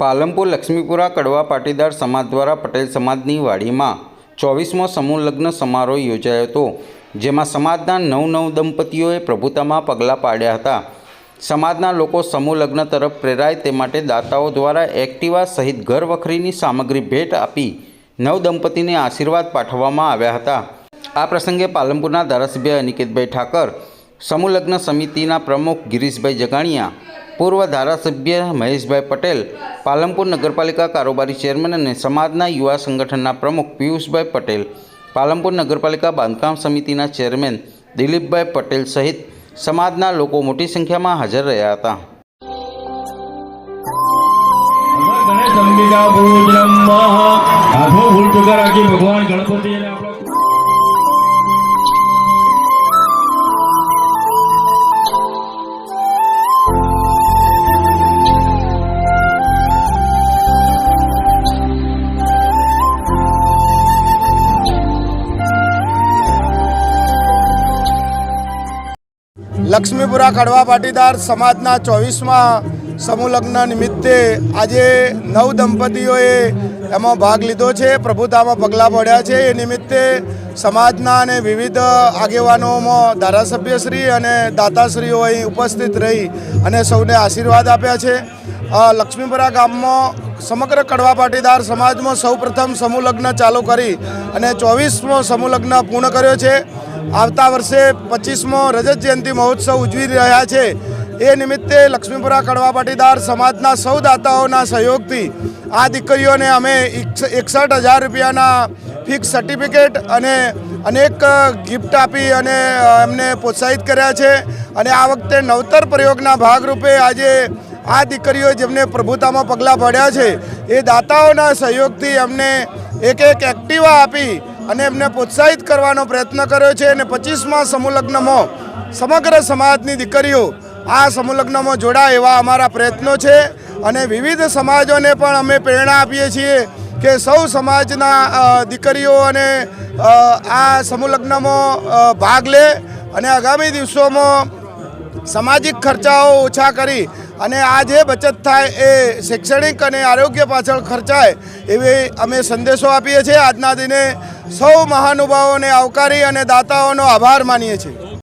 પાલનપુર લક્ષ્મીપુરા કડવા પાટીદાર સમાજ દ્વારા પટેલ સમાજની વાડીમાં ચોવીસમો સમૂહ લગ્ન સમારોહ યોજાયો હતો, જેમાં સમાજના નવ નવ દંપતીઓએ પ્રભુતામાં પગલાં પાડ્યા હતા. સમાજના લોકો સમૂહ લગ્ન તરફ પ્રેરાય તે માટે દાતાઓ દ્વારા એક્ટિવા સહિત ઘર વખરીની સામગ્રી ભેટ આપી નવ દંપતીને આશીર્વાદ પાઠવવામાં આવ્યા હતા. આ પ્રસંગે પાલનપુરના ધારાસભ્ય અનિકેતભાઈ ઠાકર, સમૂહ લગ્ન સમિતિના પ્રમુખ ગિરીશભાઈ જગાણિયા પૂર્વ ધારાસભ્ય મહેશભાઈ પટેલ, પાલનપુર નગરપાલિકા કારોબારી ચેરમેન અને સમાજના યુવા સંગઠનના પ્રમુખ પિયુષભાઈ પટેલ, પાલનપુર નગરપાલિકા બાંધકામ સમિતિના ચેરમેન દિલીપભાઈ પટેલ સહિત સમાજના લોકો મોટી સંખ્યામાં હાજર રહ્યા હતા. ભગવાન ગણપતિ લક્ષ્મીપુરા કડવા પાટીદાર સમાજના ચોવીસમાં સમૂહ લગ્ન નિમિત્તે આજે નવ દંપતીઓએ એમાં ભાગ લીધો છે. પ્રભુતામાં પગલાં પડ્યા છે. એ નિમિત્તે સમાજના અને વિવિધ આગેવાનોમાં ધારાસભ્યશ્રી અને દાતાશ્રીઓ અહીં ઉપસ્થિત રહી અને સૌને આશીર્વાદ આપ્યા છે. લક્ષ્મીપુરા ગામમાં સમગ્ર કડવા પાટીદાર સમાજમાં સૌપ્રથમ સમૂહ લગ્ન ચાલુ કરી અને ચોવીસમો સમૂહ લગ્ન પૂર્ણ કર્યો છે. આવતા વર્ષે પચીસમો રજત જયંતિ મહોત્સવ ઉજવી રહ્યા છે. એ નિમિત્તે લક્ષ્મીપુરા કડવા પાટીદાર સમાજના સૌ દાતાઓના સહયોગથી આ દીકરીઓને અમે એકસઠ હજાર રૂપિયાના ફિક્સ સર્ટિફિકેટ અને અનેક ગિફ્ટ આપી અને એમને પ્રોત્સાહિત કર્યા છે. અને આ વખતે નવતર પ્રયોગના ભાગરૂપે આજે આ દીકરીઓ જેમને પ્રભુતામાં પગલાં ભર્યા છે, એ દાતાઓના સહયોગથી એમને એક એક એક્ટિવા આપી અને એમને પ્રોત્સાહિત કરવાનો પ્રયત્ન કર્યો છે અને પચીસમાં સમૂહલગ્નમાં સમગ્ર સમાજની દીકરીઓ આ સમૂહલગ્નમાં જોડાય એવા અમારા પ્રયત્નો છે અને વિવિધ સમાજોને પણ અમે પ્રેરણા આપીએ છીએ કે સૌ સમાજના દીકરીઓ અને આ સમૂહલગ્નમાં ભાગ લે અને આગામી દિવસોમાં સામાજિક ખર્ચાઓ ઓછા કરી અને આ જે બચત થાય એ શૈક્ષણિક અને આરોગ્ય પાછળ ખર્ચાય એવી અમે સંદેશો આપીએ છીએ. આજના દિને સૌ મહાનુભાવોને આવકારી અને દાતાઓનો આભાર માનીએ છીએ.